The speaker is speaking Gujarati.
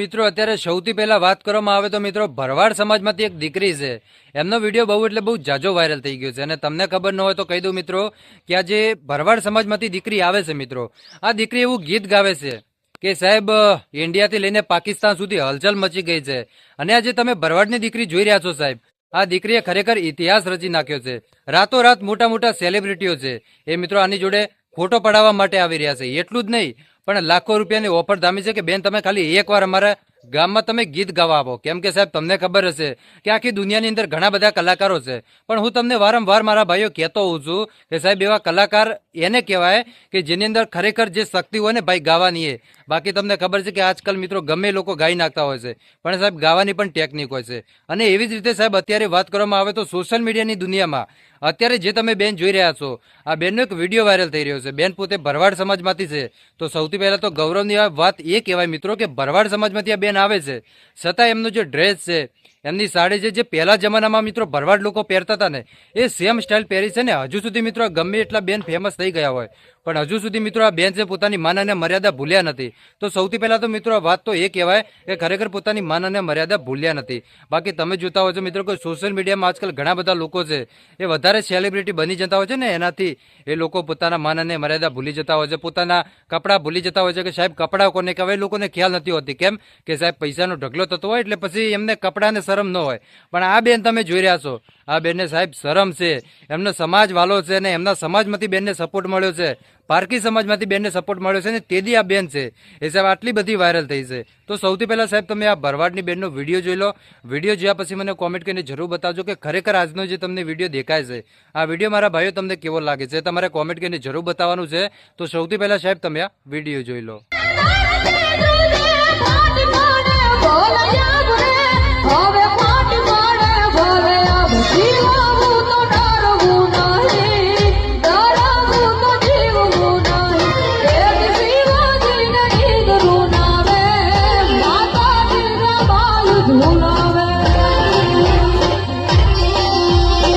મિત્રો, અત્યારે સૌથી પહેલા વાત કરવામાં આવે તો મિત્રો, ભરવાડ સમાજમાંથી એક દીકરી છે. એમનો વીડિયો બહુ એટલે બહુ જાજો વાયરલ થઈ ગયો છે. અને તમને ખબર ન હોય તો કહી દઉં મિત્રો કે આ જે ભરવાડ સમાજમાંથી દીકરી આવે છે મિત્રો. આ દીકરી એવું ગીત ગાવે છે કે સાહેબ, ઇન્ડિયાથી લઈને પાકિસ્તાન સુધી હલચલ મચી ગઈ છે. અને આજે તમે ભરવાડની દીકરી જોઈ રહ્યા છો સાહેબ. આ દીકરીએ ખરેખર ઇતિહાસ રચી નાખ્યો છે. રાતોરાત મોટા મોટા સેલિબ્રિટીઓ છે. એ મિત્રો આની જોડે ફોટો પડાવવા માટે આવી રહ્યા છે. એટલું જ નહીં પણ લાખો રૂપિયાની ઓફર ધામી છે કે બેન, તમે ખાલી એકવાર અમારા ગામમાં તમે ગીત ગાવા આવો કેમ કે સાહેબ, તમને ખબર હશે કે આખી દુનિયાની અંદર ઘણા બધા કલાકારો છે. પણ હું તમને વારંવાર મારા ભાઈઓ કહેતો હોઉં છું કે સાહેબ, એવા કલાકાર એને કહેવાય કે જેની અંદર ખરેખર જે શક્તિ હોય ને, ભાઈ, ગાવાની એ. બાકી તમને ખબર છે કે આજકાલ મિત્રો ગમે લોકો ગાઈ નાખતા હોય છે. પણ સાહેબ, ગાવાની પણ ટેકનિક હોય છે. અને એવી જ રીતે સાહેબ, અત્યારે વાત કરવામાં આવે તો સોશિયલ મીડિયાની દુનિયામાં અત્યારે જે તમે બેન જોઈ રહ્યા છો, આ બેનનો એક વીડિયો વાયરલ થઈ રહ્યો છે. બેન પોતે ભરવાડ સમાજમાંથી છે. તો સૌથી પહેલાં તો ગૌરવની વાત એ કહેવાય મિત્રો કે ભરવાડ સમાજમાંથી આ બેન આવે છે. છતાં એમનો જે ડ્રેસ છે એમની સાડી છે જે પહેલા જમાનામાં મિત્રો ભરવાડ લોકો પહેરતા હતા ને, એ સેમ સ્ટાઇલ પહેરી છે ને. હજુ સુધી મિત્રો ગમે એટલા બેન ફેમસ થઈ ગયા હોય. પણ હજુ સુધી મિત્રો આ બેન છે પોતાની માન અને મર્યાદા ભૂલ્યા નથી. તો સૌથી પહેલાં તો મિત્રો વાત તો એ કહેવાય કે ખરેખર પોતાની માન અને મર્યાદા ભૂલ્યા નથી. બાકી તમે જોતા હોય છો મિત્રો કે સોશિયલ મીડિયામાં આજકાલ ઘણા બધા લોકો છે, એ વધારે સેલિબ્રિટી બની જતા હોય છે ને, એનાથી એ લોકો પોતાના માન અને મર્યાદા ભૂલી જતા હોય છે. પોતાના કપડાં ભૂલી જતા હોય છે કે સાહેબ કપડાં કોને કહેવાય લોકોને ખ્યાલ નથી હોતી. કેમ? કે સાહેબ પૈસાનો ઢગલો થતો હોય એટલે પછી એમને કપડાને શરમ ન હોય. પણ આ બેન તમે જોઈ રહ્યા છો. આ બેનને સાહેબ શરમ છે. એમનો સમાજ વાલો છે અને એમના સમાજમાંથી બેનને સપોર્ટ મળ્યો છે. પારકી સમાજમાંથી બેનને સપોર્ટ મળ્યો છે ને તેદી આ બેન છે. એ સાહેબ આટલી બધી વાયરલ થઈ છે. તો સૌથી પહેલાં સાહેબ તમે આ ભરવાડની બેનનો વીડિયો જોઈ લો. વીડિયો જોયા પછી મને કોમેન્ટ કરીને જરૂર બતાવજો કે ખરેખર આજનો જે તમને વીડિયો દેખાય છે, આ વીડિયો મારા ભાઈઓ તમને કેવો લાગે છે તમારે કોમેન્ટ કરીને જરૂર બતાવવાનું છે. તો સૌથી પહેલાં સાહેબ તમે આ વીડિયો જોઈ લો. do